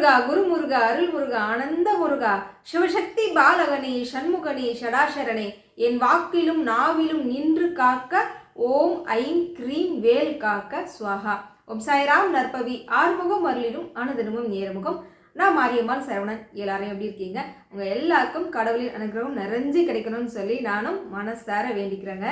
முருகா குருமுருகா அருள் முருகா ஆனந்த முருகா. சிவசக்தி பாலகனே சண்முகனே ஷடாசரனே என் வாக்கிலும் நாவிலும் நின்று காக்க ஓம் I'm cream வேல் காக்க சுவாகா. ஓம் சாய்ராம் நற்பவி ஆறுமுகம் அருளிலும் அனுதினமும் நேர்முகம் நான் மாரியம்மாள் சரவணன். எல்லாரும் எப்படி இருக்கீங்க? உங்கள் எல்லாருக்கும் கடவுளின் அனுகிரகம் நிறைஞ்சு கிடைக்கணும்னு சொல்லி நானும் மனசார வேண்டிக்கிறேங்க.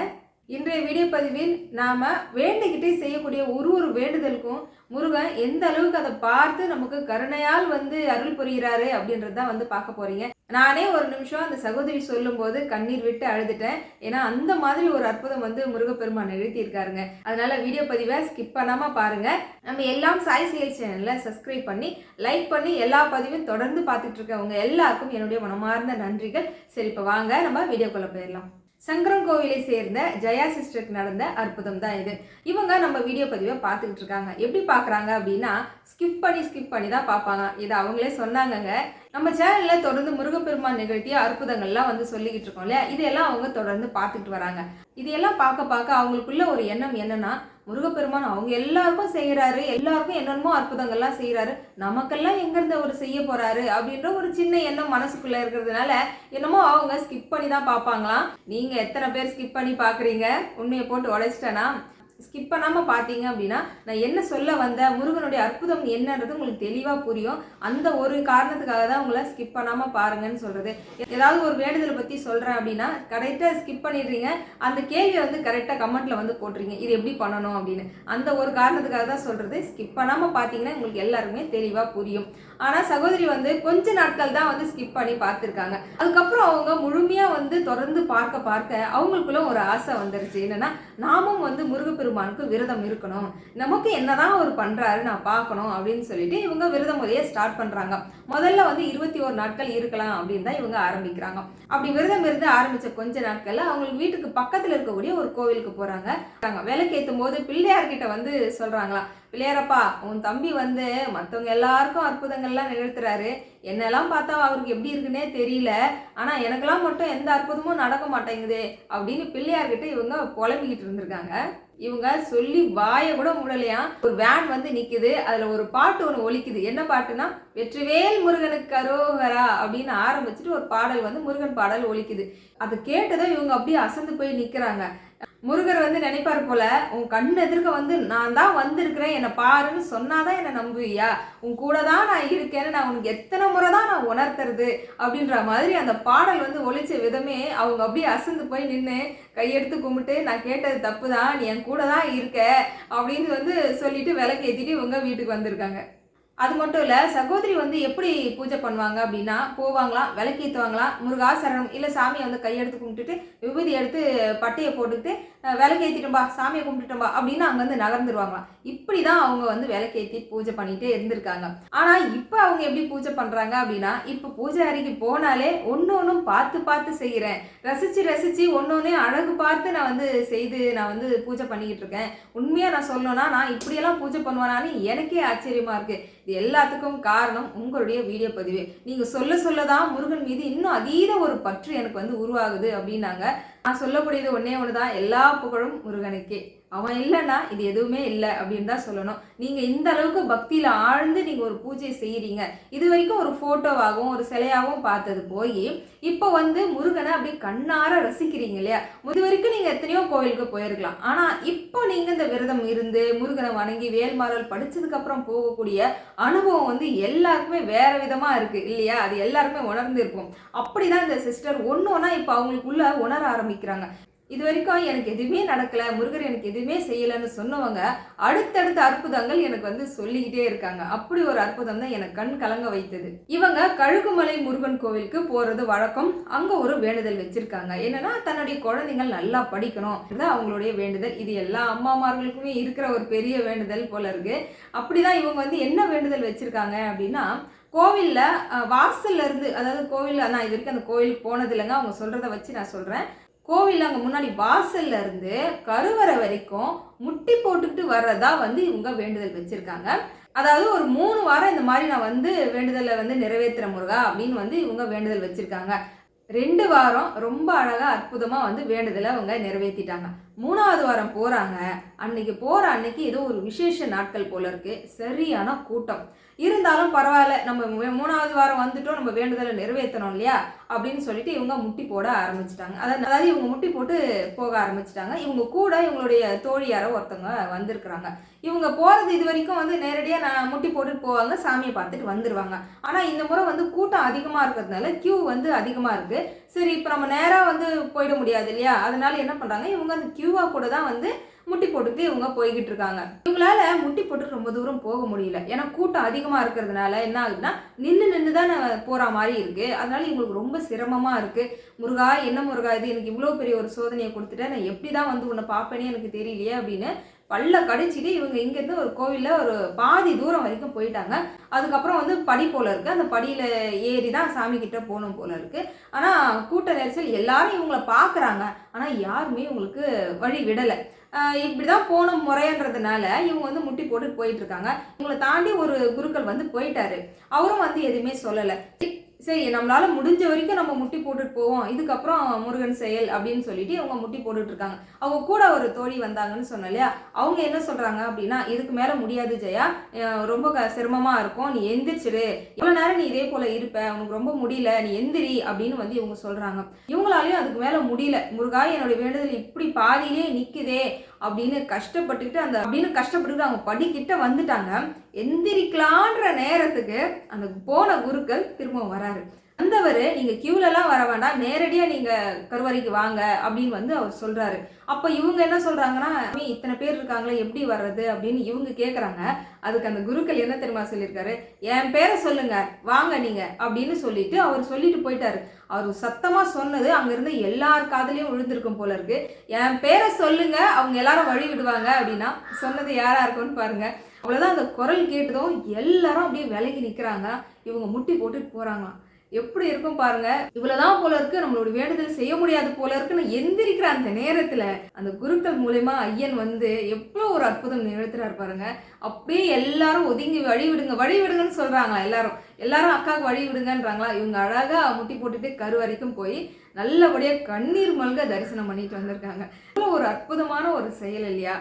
இன்றைய வீடியோ பதிவில் நாம் வேண்டிக்கிட்டே செய்யக்கூடிய ஒரு ஒரு வேண்டுதலுக்கும் முருகன் எந்த அளவுக்கு அதை பார்த்து நமக்கு கருணையால் வந்து அருள் புரிகிறாரு அப்படின்றத தான் வந்து பார்க்க போறீங்க. நானே ஒரு நிமிஷம் அந்த சகோதரி சொல்லும்போது கண்ணீர் விட்டு அழுதுட்டேன். ஏன்னா அந்த மாதிரி ஒரு அற்புதம் வந்து முருகப்பெருமான் எழுதியிருக்காருங்க அதனால வீடியோ பதிவை ஸ்கிப் பண்ணாம பாருங்க. நம்ம எல்லாம் சாய் செயல் சேனல்ல சப்ஸ்கிரைப் பண்ணி லைக் பண்ணி எல்லா பதிவையும் தொடர்ந்து பார்த்துட்டு இருக்கவங்க எல்லாருக்கும் என்னுடைய மனமார்ந்த நன்றிகள். சரி இப்போ வாங்க நம்ம வீடியோக்குள்ள போயிடலாம். சங்கரம் கோவிலை சேர்ந்த ஜெயா சிஸ்டருக்கு நடந்த அற்புதம் தான் இது. இவங்க நம்ம வீடியோ பதிவை பார்த்துக்கிட்டு இருக்காங்க. எப்படி பார்க்குறாங்க அப்படின்னா ஸ்கிப் பண்ணி ஸ்கிப் பண்ணி தான் பார்ப்பாங்க. இது அவங்களே சொன்னாங்கங்க. நம்ம சேனலில் தொடர்ந்து முருகப்பெருமான் நிகழ்த்திய அற்புதங்கள்லாம் வந்து சொல்லிக்கிட்டு இருக்கோம் இல்லையா? இதையெல்லாம் அவங்க தொடர்ந்து பார்த்துக்கிட்டு வராங்க. இதையெல்லாம் பார்க்க பார்க்க அவங்களுக்குள்ள ஒரு எண்ணம் என்னன்னா முருகப்பெருமான் அவங்க எல்லாருக்கும் செய்கிறாரு எல்லாருக்கும் என்னென்னமோ அற்புதங்கள்லாம் செய்கிறாரு நமக்கெல்லாம் எங்கேருந்து அவர் செய்ய போகிறாரு அப்படின்ற ஒரு சின்ன எண்ணம் மனசுக்குள்ளே இருக்கிறதுனால என்னமோ அவங்க ஸ்கிப் பண்ணி தான் பார்ப்பாங்களாம். நீங்கள் எத்தனை பேர் ஸ்கிப் பண்ணி பார்க்குறீங்க? உண்மையை போட்டு உடைச்சிட்டேனா? ஸ்கிப் பண்ணாமல் பார்த்தீங்க அப்படின்னா நான் என்ன சொல்ல வந்த முருகனுடைய அற்புதம் என்னன்றது உங்களுக்கு தெளிவாக புரியும். அந்த ஒரு காரணத்துக்காக தான் உங்களை ஸ்கிப் பண்ணாமல் பாருங்கன்னு சொல்கிறது ஏதாவது ஒரு வேண்டுதலை பற்றி சொல்கிறேன் அப்படின்னா கரெக்டாக ஸ்கிப் பண்ணிடுறீங்க. அந்த கேள்வியை வந்து கரெக்டாக கமெண்ட்டில் வந்து போட்டுறீங்க இது எப்படி பண்ணணும் அப்படின்னு. அந்த ஒரு காரணத்துக்காக தான் சொல்கிறது ஸ்கிப் பண்ணாமல் பார்த்தீங்கன்னா உங்களுக்கு எல்லாருக்குமே தெளிவாக புரியும். ஆனால் சகோதரி வந்து கொஞ்ச நாட்கள் தான் வந்து ஸ்கிப் பண்ணி பார்த்துருக்காங்க. அதுக்கப்புறம் அவங்க முழுமையாக வந்து தொடர்ந்து பார்க்க பார்க்க அவங்களுக்குள்ள ஒரு ஆசை வந்துருச்சு. என்னென்னா நாமும் வந்து முருகப்பெருமானுக்கு விரதம் இருக்கணும். நமக்கு என்னதான் அவர் பண்ணுறாரு நான் பார்க்கணும் அப்படின்னு சொல்லிட்டு இவங்க விரத முறையை ஸ்டார்ட் பண்ணுறாங்க முதல்ல வந்து இருபத்தி ஒரு நாட்கள் இருக்கலாம் அப்படின்னு தான் இவங்க ஆரம்பிக்கிறாங்க. அப்படி விரதம் இருந்து ஆரம்பித்த கொஞ்ச நாட்களில் அவங்களுக்கு வீட்டுக்கு பக்கத்தில் இருக்கக்கூடிய ஒரு கோவிலுக்கு போறாங்க. விளக்கேற்றும் போது பிள்ளையார்கிட்ட வந்து சொல்கிறாங்களா பிள்ளையாரப்பா உன் தம்பி வந்து மற்றவங்க எல்லாருக்கும் அற்புதங்கள்லாம் நிகழ்த்துறாரு. என்னெல்லாம் பார்த்தா அவருக்கு எப்படி இருக்குன்னே தெரியல. ஆனால் எனக்கெல்லாம் மட்டும் எந்த அற்புதமும் நடக்க மாட்டேங்குது அப்படின்னு பிள்ளையார்கிட்ட இவங்க புலம்பிக்கிட்டு இருந்திருக்காங்க. இவங்க சொல்லி வாயை கூட முடலையா? ஒரு வேன் வந்து நிக்குது. அதுல ஒரு பாட்டு ஒன்று ஒலிக்குது. என்ன பாட்டுனா வெற்றிவேல் முருகனுக்கு அரோகரா அப்படின்னு ஆரம்பிச்சுட்டு ஒரு பாடல் வந்து முருகன் பாடல் ஒலிக்குது. அதை கேட்டதும் இவங்க அப்படியே அசந்து போய் நிக்கிறாங்க. முருகர் வந்து நினைப்பார் போல உன் கண் எதிர்க்க வந்து நான் தான் வந்திருக்கிறேன். என்னை பாருன்னு சொன்னாதான் என்னை நம்புவியா? உன் கூட தான் நான் இருக்கேன்னு நான் உனக்கு எத்தனை முறை தான் நான் உணர்த்துறது? அப்படின்ற மாதிரி அந்த பாடல் வந்து ஒழிச்ச விதமே அவங்க அப்படியே அசந்து போய் நின்று கையெடுத்து கும்பிட்டு நான் கேட்டது தப்பு தான் நீ என் கூட தான் இருக்க. அப்படின்னு வந்து சொல்லிட்டு விளக்கு ஏற்றிட்டு இவங்க வீட்டுக்கு வந்திருக்காங்க. அது மட்டும் இல்லை சகோதரி வந்து எப்படி பூஜை பண்ணுவாங்க அப்படின்னா போவாங்களாம் விளக்கேற்றுவாங்களாம் முருகாசரணம் இல்லை சாமியை வந்து கையெடுத்து கும்பிட்டுட்டு விபூதி எடுத்து பட்டையை போட்டுக்கிட்டு விளக்கேற்றிட்டோம்பா சாமியை கும்பிட்டுட்டோம்பா அப்படின்னு அங்கேருந்து நகர்ந்துருவாங்களாம். இப்படி தான் அவங்க வந்து விளக்கேற்றி பூஜை பண்ணிகிட்டே இருந்திருக்காங்க. ஆனால் இப்போ அவங்க எப்படி பூஜை பண்ணுறாங்க அப்படின்னா இப்போ பூஜை அறைக்கு போனாலே ஒன்று ஒன்றும் பார்த்து பார்த்து செய்கிறேன் ரசித்து ரசித்து ஒன்று ஒன்றே அழகு பார்த்து நான் வந்து செய்து நான் வந்து பூஜை பண்ணிக்கிட்டு இருக்கேன். உண்மையாக நான் சொல்லணும்னா நான் இப்படியெல்லாம் பூஜை பண்ணுவேனான்னு எனக்கே ஆச்சரியமாக இருக்குது இது எல்லாத்துக்கும் காரணம் உங்களுடைய வீடியோ பதிவு. நீங்கள் சொல்ல சொல்ல தான் முருகன் மீது இன்னும் அதீத ஒரு பற்று எனக்கு வந்து உருவாகுது அப்படின்னாங்க. நான் சொல்லக்கூடியது ஒன்றே ஒன்று தான் எல்லா புகழும் முருகனுக்கே. அவன் இல்லைன்னா இது எதுவுமே இல்லை அப்படின்னு தான் சொல்லணும். நீங்கள் இந்த அளவுக்கு பக்தியில் ஆழ்ந்து நீங்கள் ஒரு பூஜை செய்கிறீங்க இது வரைக்கும் ஒரு ஃபோட்டோவாகவும் ஒரு சிலையாகவும் பார்த்தது போய் இப்போ வந்து முருகனை அப்படி கண்ணார ரசிக்கிறீங்க இல்லையா? இது வரைக்கும் நீங்கள் எத்தனையோ கோவிலுக்கு போயிருக்கலாம். ஆனால் இப்போ நீங்கள் இந்த விரதம் இருந்து முருகனை வணங்கி வேல்மாறல் படித்ததுக்கப்புறம் போகக்கூடிய அனுபவம் வந்து எல்லாருக்குமே வேற விதமாக இருக்குது இல்லையா? அது எல்லாருமே உணர்ந்து இருக்கும் அப்படி தான் இந்த சிஸ்டர் ஒன்று ஒன்றா இப்போ அவங்களுக்குள்ள உணர ஆரம்பிக்கும் ஆரம்பிக்கிறாங்க. இது வரைக்கும் எனக்கு எதுவுமே நடக்கல முருகர் எனக்கு எதுவுமே செய்யலைன்னு சொன்னவங்க அடுத்தடுத்த அற்புதங்கள் எனக்கு வந்து சொல்லிக்கிட்டே இருக்காங்க. அப்படி ஒரு அற்புதம் தான் எனக்கு கண் கலங்க வைத்தது. இவங்க கழுகுமலை முருகன் கோவிலுக்கு போறது வழக்கம். அங்க ஒரு வேண்டுதல் வச்சிருக்காங்க. என்னன்னா தன்னுடைய குழந்தைகள் நல்லா படிக்கணும். அவங்களுடைய வேண்டுதல். இது எல்லா அம்மாமார்களுக்குமே இருக்கிற ஒரு பெரிய வேண்டுதல் போல இருக்கு. அப்படிதான் இவங்க வந்து என்ன வேண்டுதல் வச்சிருக்காங்க அப்படின்னா கோவிலில் வாசல்ல இருந்து அதாவது கோவில் நான் இது வரைக்கும் அந்த கோவிலுக்கு போனது இல்லைங்க அவங்க சொல்கிறத வச்சு நான் சொல்கிறேன் கோவில் அங்கே முன்னாடி வாசல்ல இருந்து கருவறை வரைக்கும் முட்டி போட்டுக்கிட்டு வர்றதா வந்து இவங்க வேண்டுதல் வச்சுருக்காங்க. அதாவது ஒரு மூணு வாரம் இந்த மாதிரி நான் வந்து வேண்டுதலை வந்து நிறைவேற்றுற முருகா அப்படின்னு வந்து இவங்க வேண்டுதல் வச்சுருக்காங்க. ரெண்டு வாரம் ரொம்ப அழகாக அற்புதமாக வந்து வேண்டுதலை அவங்க நிறைவேற்றிட்டாங்க மூணாவது வாரம் போகிறாங்க அன்னைக்கு போகிற அன்னைக்கு ஏதோ ஒரு விசேஷ நாட்கள் போல இருக்கு. சரியான கூட்டம். இருந்தாலும் பரவாயில்ல நம்ம மூணாவது வாரம் வந்துட்டோம் நம்ம வேண்டுதலை நிறைவேற்றணும் இல்லையா? அப்படின்னு சொல்லிட்டு இவங்க முட்டி போட ஆரம்பிச்சிட்டாங்க. அதாவது அதாவது இவங்க முட்டி போட்டு போக ஆரம்பிச்சிட்டாங்க. இவங்க கூட இவங்களுடைய தோழியாரோ ஒருத்தவங்க வந்திருக்கிறாங்க. இவங்க போகிறது இது வரைக்கும் வந்து நேரடியாக நான் முட்டி போட்டுட்டு போவாங்க சாமியை பார்த்துட்டு வந்துடுவாங்க ஆனால் இந்த முறை வந்து கூட்டம் அதிகமாக இருக்கிறதுனால கியூ வந்து அதிகமாக இருக்குது சரி இப்போ நம்ம நேராக வந்து போயிட முடியாது இல்லையா? அதனால என்ன பண்ணுறாங்க இவங்க அந்த கியூவா கூட தான் வந்து முட்டி போட்டுட்டு இவங்க போய்கிட்டு இருக்காங்க. இவங்களால முட்டி போட்டு ரொம்ப தூரம் போக முடியல. ஏன்னா கூட்டம் அதிகமாக இருக்கிறதுனால என்ன ஆகுதுன்னா நின்று நின்று தான் போகிற மாதிரி இருக்குது அதனால இவங்களுக்கு ரொம்ப சிரமமாக இருக்குது முருகா என்ன முருகா இது? எனக்கு இவ்வளோ பெரிய ஒரு சோதனையை கொடுத்துட்டேன் நான் எப்படி தான் வந்து உன்னை பார்ப்பேனே எனக்கு தெரியலையே அப்படின்னு பல்ல கடிச்சிட்டு இவங்க இங்கேருந்து ஒரு கோவிலில் ஒரு பாதி தூரம் வரைக்கும் போயிட்டாங்க. அதுக்கப்புறம் வந்து படி போல் இருக்குது அந்த படியில் ஏறி தான் சாமி கிட்ட போகணும் போல் இருக்குது ஆனால் கூட்ட நெரிசல் எல்லாரும் இவங்களை பார்க்குறாங்க ஆனால் யாருமே இவங்களுக்கு வழி விடலை. இப்படி தான் போன முறைன்றதுனால இவங்க வந்து முட்டி போட்டு போயிட்டு இருக்காங்க. இவங்களை தாண்டி ஒரு குருக்கள் வந்து போயிட்டாரு. அவரும் வந்து எதுவுமே சொல்லலை. சரி நம்மளால முடிஞ்ச வரைக்கும் நம்ம முட்டி போட்டுட்டு போவோம். இதுக்கப்புறம் முருகன் செயல் அப்படின்னு சொல்லிட்டு இவங்க முட்டி போட்டுட்டு இருக்காங்க. அவங்க கூட ஒரு தோழி வந்தாங்கன்னு சொன்ன இல்லையா? அவங்க என்ன சொல்றாங்க அப்படின்னா இதுக்கு மேல முடியாது ஜெயா. ரொம்ப க- சிரமமா இருக்கும். நீ எந்திரிச்சிரு. இவ்வளவு நேரம் நீ இதே போல இருப்ப. உனக்கு ரொம்ப முடியல. நீ எந்திரி அப்படின்னு வந்து இவங்க சொல்றாங்க. இவங்களாலையும் அதுக்கு மேல முடியல. முருகா என்னோட வேண்டுதல் இப்படி பாதியிலே நிக்குதே. அப்படின்னு கஷ்டப்பட்டுக்கிட்டு அந்த அப்படின்னு கஷ்டப்பட்டுக்கிட்டு அவங்க படிக்கிட்ட வந்துட்டாங்க. எந்திரிக்கலான்ற நேரத்துக்கு அந்த போன குருக்கள் திரும்பவும் வராரு. வந்தவர் நீங்கள் கியூலலாம் வர வேண்டாம். நேரடியாக நீங்கள் கருவறைக்கு வாங்க. அப்படின்னு வந்து அவர் சொல்கிறாரு அப்போ இவங்க என்ன சொல்கிறாங்கன்னா இத்தனை பேர் இருக்காங்களே எப்படி வர்றது? அப்படின்னு இவங்க கேட்குறாங்க அதுக்கு அந்த குருக்கள் என்ன தெரியுமா சொல்லியிருக்காரு? என் பேரை சொல்லுங்கள் வாங்க நீங்கள் அப்படின்னு சொல்லிட்டு அவர் சொல்லிட்டு போயிட்டாரு. அவர் சத்தமாக சொன்னது அங்கேருந்து எல்லார் காதலையும் விழுந்திருக்கும் போல இருக்கு. என் பேரை சொல்லுங்க அவங்க எல்லாரும் வழி விடுவாங்க அப்படின்னா சொன்னது யாரா இருக்கும்னு பாருங்க. அவ்வளோதான் அந்த குரல் கேட்டதும் எல்லாரும் அப்படியே விலகி நிற்கிறாங்க இவங்க முட்டி போட்டுட்டு போகிறாங்களாம் எப்படி இருக்கும் பாருங்க. இவ்வளவுதான் போல இருக்கு. நம்மளோட வேண்டுதல் செய்ய முடியாது போல இருக்குன்னு எந்திரிக்கிற அந்த நேரத்துல அந்த குருக்கள் மூலயமா ஐயன் வந்து எவ்வளவு ஒரு அற்புதம் நிகழ்த்துறாரு பாருங்க. அப்படியே எல்லாரும் ஒதுங்கி வழி விடுங்க வழி விடுங்கன்னு சொல்றாங்களா எல்லாரும். எல்லாரும் அக்காவுக்கு வழி விடுங்கன்றாங்களா? இவங்க அழகா முட்டி போட்டுட்டு கரு வரைக்கும் போய் நல்லபடியா கண்ணீர் மல்க தரிசனம் பண்ணிட்டு வந்திருக்காங்க. அவ்வளோ ஒரு அற்புதமான ஒரு செயல் இல்லையா?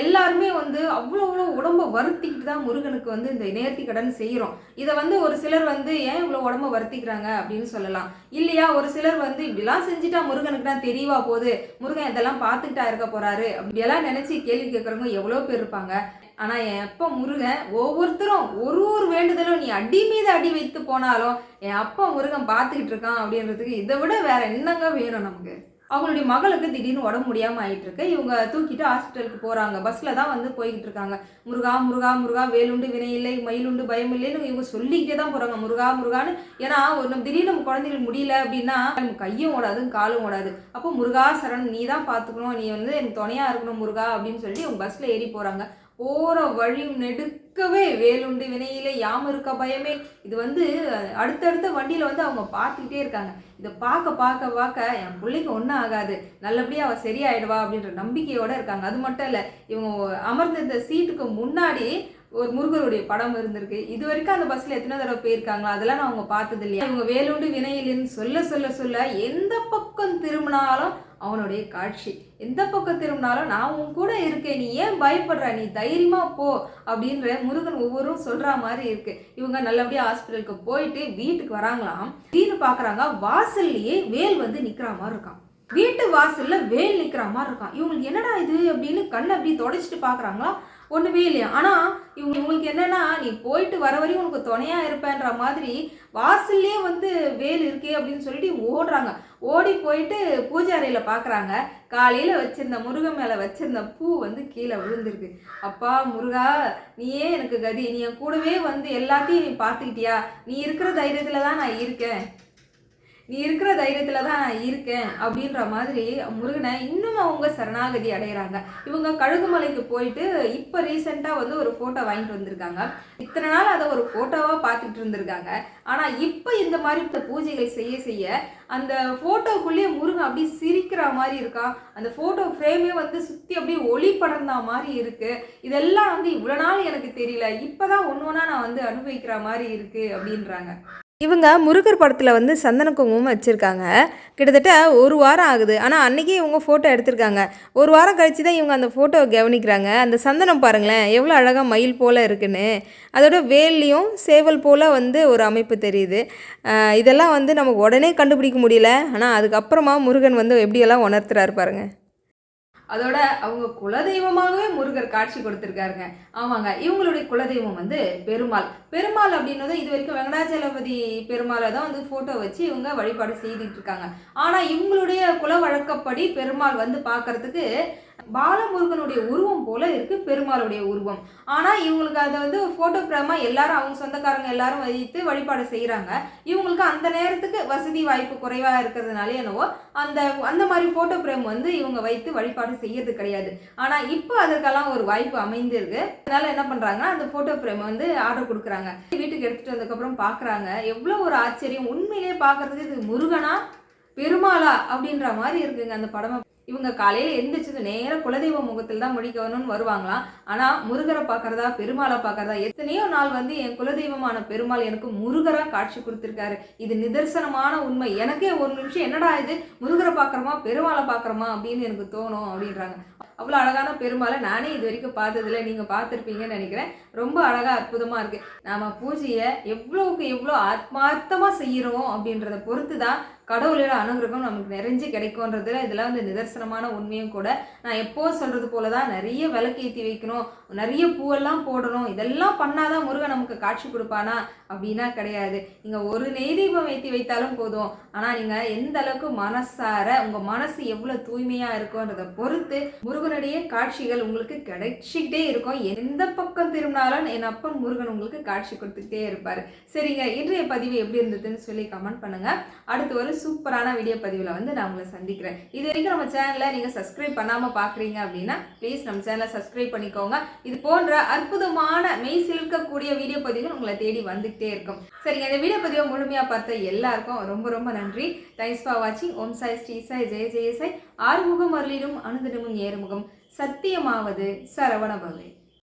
எல்லாருமே வந்து அவ்வளோ அவ்வளோ உடம்ப வருத்திக்கிட்டு தான் முருகனுக்கு வந்து இந்த நேர்த்தி கடன் செய்கிறோம் இதை வந்து ஒரு சிலர் வந்து ஏன் இவ்வளோ உடம்ப வருத்திக்கிறாங்க அப்படின்னு சொல்லலாம். இல்லையா ஒரு சிலர் வந்து இப்படிலாம் செஞ்சுட்டா முருகனுக்கு தான் தெரியவா போகுது. முருகன் இதெல்லாம் பார்த்துக்கிட்டா இருக்க போறாரு. அப்படியெல்லாம் நினைச்சு கேள்வி கேட்குறவங்க எவ்வளோ பேர் இருப்பாங்க. ஆனால் என் அப்பா முருகன் ஒவ்வொருத்தரும் ஒரு ஒரு வேண்டுதலும் நீ அடி மீது அடி வைத்து போனாலும் என் அப்பா முருகன் பார்த்துக்கிட்டு இருக்கான் அப்படின்றதுக்கு இதை விட வேற என்னங்க வேணும் நமக்கு? அவங்களுடைய மகளுக்கு திடீர்னு உடம்பு முடியாமல் ஆயிட்டு இருக்கு இவங்க தூக்கிட்டு ஹாஸ்பிட்டலுக்கு போகிறாங்க பஸ்ஸில் தான் வந்து போய்கிட்டு இருக்காங்க முருகா முருகா முருகா வேலுண்டு வினை இல்லை மயிலுண்டு பயம் இல்லைன்னு இவங்க சொல்லிக்கிட்டே தான் போகிறாங்க முருகா முருகான்னு. ஏன்னா ஒரு நம்ம திடீர்னு நம்ம குழந்தைகளுக்கு முடியல அப்படின்னா நம்ம கையும் ஓடாது காலும் ஓடாது. அப்போ முருகா சரண் நீ தான் பார்த்துக்கணும். நீ வந்து எனக்கு துணையாக இருக்கணும் முருகா அப்படின்னு சொல்லி அவங்க பஸ்ஸில் ஏறி போகிறாங்க ஓர வழியும் நெடுக்கவே வேலுண்டு வினையிலே யாம இருக்க பயமே. இது வந்து அடுத்தடுத்த வண்டியில் வந்து அவங்க பார்த்துக்கிட்டே இருக்காங்க. இதை பார்க்க பார்க்க பார்க்க என் பிள்ளைக்கு ஒன்றும் ஆகாது. நல்லபடியாக அவள் சரியாயிடுவா அப்படின்ற நம்பிக்கையோடு இருக்காங்க. அது மட்டும் இல்லை இவங்க அமர்ந்திருந்த சீட்டுக்கு முன்னாடி ஒரு முருகருடைய படம் இருந்திருக்கு. இது வரைக்கும் அந்த பஸ்ல எத்தனை தடவை போயிருக்காங்களா அதெல்லாம் நான் அவங்க பார்த்தது இல்லையா இவங்க வேலுண்டு வினையிலின்னு சொல்ல சொல்ல சொல்ல எந்த பக்கம் திரும்பினாலும் அவனுடைய காட்சி. எந்த பக்கம் திரும்பினாலும் நான் உன் கூட இருக்கேன். நீ ஏன் பயப்படுற? நீ தைரியமா போ. அப்படின்ற முருகன் ஒவ்வொருவரும் சொல்ற மாதிரி இருக்கு. இவங்க நல்லபடியா ஹாஸ்பிட்டலுக்கு போயிட்டு வீட்டுக்கு வராங்களாம். வீடு பாக்குறாங்க வாசல்லையே வேல் வந்து நிக்கிற மாதிரி இருக்கான் வீட்டு வாசல்ல வேல் நிக்கிற மாதிரி இருக்கான் இவங்களுக்கு என்னடா இது அப்படின்னு கண்ணை அப்படி தொடச்சிட்டு பாக்குறாங்களா ஒன்றுமே இல்லையா? ஆனால் இவங்க இவங்களுக்கு என்னன்னா நீ போயிட்டு வர வரையும் உனக்கு துணையாக இருப்பேன்ற மாதிரி வாசல்லே வந்து வேல் இருக்கே அப்படின்னு சொல்லிட்டு ஓடுறாங்க. ஓடி போயிட்டு பூஜை பார்க்குறாங்க காலையில் காலையில வச்சிருந்த முருகன் மேலே வச்சிருந்த பூ வந்து கீழே விழுந்திருக்கு. அப்பா முருகா நீயே எனக்கு கதி. நீ என் கூடவே வந்து எல்லாத்தையும் நீ பார்த்துக்கிட்டியா? நீ இருக்கிற தைரியத்தில் தான் நான் இருக்கேன். நீ இருக்கிற தைரியத்துல தான் நான் இருக்கேன் அப்படின்ற மாதிரி முருகனை இன்னும் அவங்க சரணாகதி அடைகிறாங்க இவங்க கழுகுமலைக்கு போயிட்டு இப்போ ரீசெண்டாக வந்து ஒரு ஃபோட்டோ வாங்கிட்டு வந்திருக்காங்க. இத்தனை நாள் அதை ஒரு ஃபோட்டோவாக பார்த்துட்டு இருந்திருக்காங்க. ஆனால் இப்போ இந்த மாதிரி இந்த பூஜைகள் செய்ய செய்ய அந்த ஃபோட்டோக்குள்ளேயே முருகன் அப்படியே சிரிக்கிற மாதிரி இருக்கா? அந்த ஃபோட்டோ ஃப்ரேமே வந்து சுற்றி அப்படியே ஒளி படர்ந்த மாதிரி இருக்கு. இதெல்லாம் வந்து இவ்வளோ நாள் எனக்கு தெரியல. இப்போ தான் ஒன்று ஒன்றா நான் வந்து அனுபவிக்கிற மாதிரி இருக்கு அப்படின்றாங்க. இவங்க முருகர் படத்தில் வந்து சந்தன குங்குமம் வச்சுருக்காங்க. கிட்டத்தட்ட ஒரு வாரம் ஆகுது. ஆனால் அன்றைக்கே இவங்க ஃபோட்டோ எடுத்திருக்காங்க. ஒரு வாரம் கழித்து தான் இவங்க அந்த ஃபோட்டோவை கவனிக்கிறாங்க. அந்த சந்தனம் பாருங்களேன் எவ்வளோ அழகாக மயில் போல் இருக்குன்னு. அதோட வேல்லையும் சேவல் போல் வந்து ஒரு அமைப்பு தெரியுது. இதெல்லாம் வந்து நமக்கு உடனே கண்டுபிடிக்க முடியல. ஆனால் அதுக்கப்புறமா முருகன் வந்து எப்படியெல்லாம் உணர்த்துறாரு பாருங்கள் அதோட அவங்க குலதெய்வமாகவே முருகர் காட்சி கொடுத்துருக்காருங்க. ஆமாங்க. இவங்களுடைய குலதெய்வம் வந்து பெருமாள். பெருமாள் அப்படின்றது இது வரைக்கும் வெங்கடாச்சலபதி பெருமாளை தான் வந்து ஃபோட்டோ வச்சு இவங்க வழிபாடு செய்துட்டு இருக்காங்க. ஆனால் இவங்களுடைய குல வழக்கப்படி பெருமாள் வந்து பார்க்கறதுக்கு பாலமுருகனுடைய உருவம் போல இருக்கு பெருமாளுடைய உருவம். ஆனால் இவங்களுக்கு அதை வந்து ஃபோட்டோ பிரமா எல்லாரும் அவங்க சொந்தக்காரங்க எல்லாரும் வைத்து வழிபாடு செய்கிறாங்க இவங்களுக்கு அந்த நேரத்துக்கு வசதி வாய்ப்பு குறைவாக இருக்கிறதுனால என்னவோ அந்த அந்த மாதிரி ஃபோட்டோ பிரேம் வந்து இவங்க வைத்து வழிபாடு செய்யறது கிடையாது. ஆனால் இப்போ அதற்கெல்லாம் ஒரு வாய்ப்பு அமைந்திருக்கு. அதனால என்ன பண்ணுறாங்கன்னா அந்த ஃபோட்டோ ஃப்ரேம் வந்து ஆர்டர் கொடுக்குறாங்க. வீட்டுக்கு எடுத்துகிட்டு வந்ததுக்கப்புறம் பார்க்குறாங்க எவ்வளோ ஒரு ஆச்சரியம். உண்மையிலேயே பார்க்குறதுக்கு இது முருகனா பெருமாளா அப்படின்ற மாதிரி இருக்குங்க அந்த படமா. இவங்க காலையில் எந்திரிச்சது நேராக குலதெய்வ முகத்தில் தான் முடிக்கணும்னு வருவாங்களாம் ஆனால் முருகரை பார்க்குறதா பெருமாளை பார்க்கறதா எத்தனையோ நாள் வந்து என் குலதெய்வமான பெருமாள் எனக்கு முருகராக காட்சி கொடுத்துருக்காரு. இது நிதர்சனமான உண்மை. எனக்கே ஒரு நிமிஷம் என்னடா இது? முருகரை பார்க்குறோமா? பெருமாளை பார்க்குறோமா? அப்படின்னு எனக்கு தோணும் அப்படின்றாங்க. அவ்வளோ அழகான பெருமாளை நானே இது வரைக்கும் பார்த்ததில்ல. நீங்கள் பார்த்துருப்பீங்கன்னு நினைக்கிறேன். ரொம்ப அழகாக அற்புதமாக இருக்குது நாம் பூஜையை எவ்வளோக்கு எவ்வளோ ஆத்மார்த்தமாக செய்கிறோம் அப்படின்றத பொறுத்து தான் கடவுளோட அனுகிரகம் நமக்கு நிறைஞ்சு கிடைக்கும்ன்றதுல இதெல்லாம் வந்து நிதர்சனமான உண்மையும் கூட. நான் எப்போ சொல்கிறது போல தான் நிறைய விளக்கேற்றி வைக்கணும் நிறைய பூவெல்லாம் போடணும். இதெல்லாம் பண்ணாதான் முருகன் நமக்கு காட்சி கொடுப்பானா? அப்படின்னா கிடையாது. நீங்கள் ஒரு நெய்தீபம் ஏற்றி வைத்தாலும் போதும். ஆனால் நீங்கள் எந்த அளவுக்கு மனசார உங்கள் மனசு எவ்வளோ தூய்மையாக இருக்கும்ன்றதை பொறுத்து முருகனுடைய காட்சிகள் உங்களுக்கு கிடைச்சிக்கிட்டே இருக்கும். எந்த பக்கம் திரும்பினாலும் என் அப்பன் முருகன் உங்களுக்கு காட்சி கொடுத்துக்கிட்டே இருப்பார். சரிங்க இன்றைய பதிவு எப்படி இருந்ததுன்னு சொல்லி கமெண்ட் பண்ணுங்கள் அடுத்து ஒரு சூப்பரான வீடியோ பதிவில் வந்து நான் உங்களை சந்திக்கிறேன். இது வரைக்கும் நம்ம சேனலை நீங்கள் சப்ஸ்கிரைப் பண்ணாமல் பார்க்குறீங்க அப்படின்னா ப்ளீஸ் நம்ம சேனலை சப்ஸ்கிரைப் பண்ணிக்கோங்க. இது போன்ற அற்புதமான மெய் சிலிருக்கக்கூடிய வீடியோ பதிவுகள் உங்களை தேடி வந்துகிட்டே இருக்கும். சரிங்க இந்த வீடியோ பதிவை முழுமையாக பார்த்த எல்லாருக்கும் ரொம்ப ரொம்ப நன்றி. தேங்க்ஸ் ஃபார் வாட்சிங் ஓம் சாய் ஸ்ரீ சாய் ஜெய ஜெய சாய். ஆறுமுகம் அருளிடும் அனுதினமும் ஏறுமுகம். சத்தியமாவது சரவணபவே